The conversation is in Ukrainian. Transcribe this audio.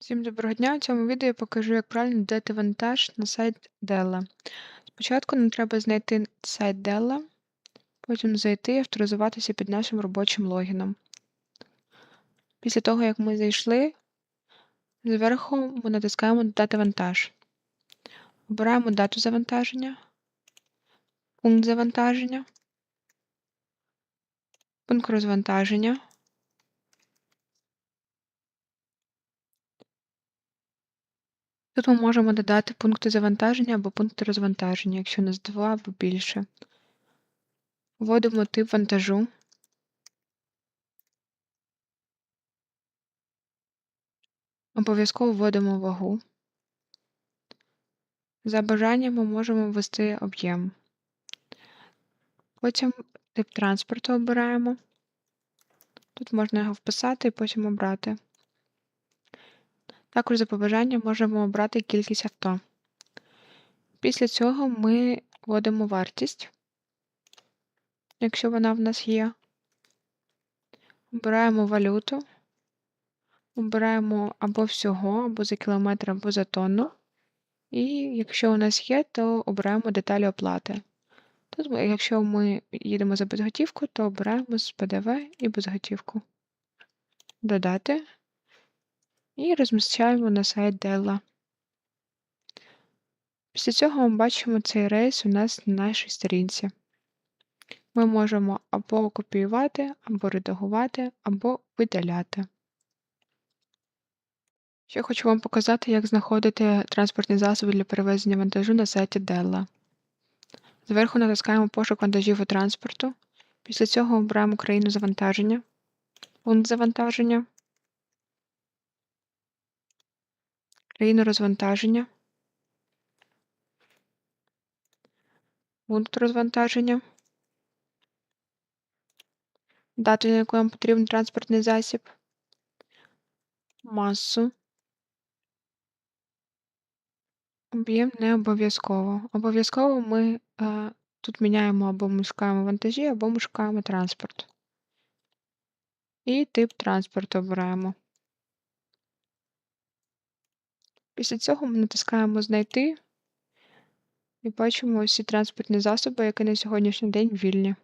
Всім доброго дня! У цьому відео я покажу, як правильно додати вантаж на сайт Della. Спочатку нам треба знайти сайт Della, потім зайти і авторизуватися під нашим робочим логіном. Після того, як ми зайшли, зверху ми натискаємо Додати вантаж. Обираємо дату завантаження, пункт завантаження, пункт розвантаження. Тут ми можемо додати пункти завантаження або пункти розвантаження, якщо нас два або більше. Вводимо тип вантажу. Обов'язково вводимо вагу. За бажанням ми можемо ввести об'єм. Потім тип транспорту обираємо. Тут можна його вписати і потім обрати. Також за побажанням можемо обрати кількість авто. Після цього ми вводимо вартість, якщо вона в нас є. Обираємо валюту, обираємо або всього, або за кілометр, або за тонну. І якщо у нас є, то обираємо деталі оплати. Тут, якщо ми їдемо за безготівку, то обираємо з ПДВ і безготівку. Додати і розміщаємо на сайт Della. Після цього ми бачимо цей рейс у нас на нашій сторінці. Ми можемо або копіювати, або редагувати, або видаляти. Ще хочу вам показати, як знаходити транспортні засоби для перевезення вантажу на сайті Della. Зверху натискаємо пошук вантажів і транспорту. Після цього обираємо країну завантаження, пункт завантаження, країну розвантаження, пункт розвантаження, дату, на яку нам потрібен транспортний засіб, масу. Об'єм не обов'язково. Обов'язково ми е, тут міняємо або ми шукаємо вантажі, або ми шукаємо транспорт. І тип транспорту обираємо. Після цього ми натискаємо Знайти і бачимо усі транспортні засоби, які на сьогоднішній день вільні.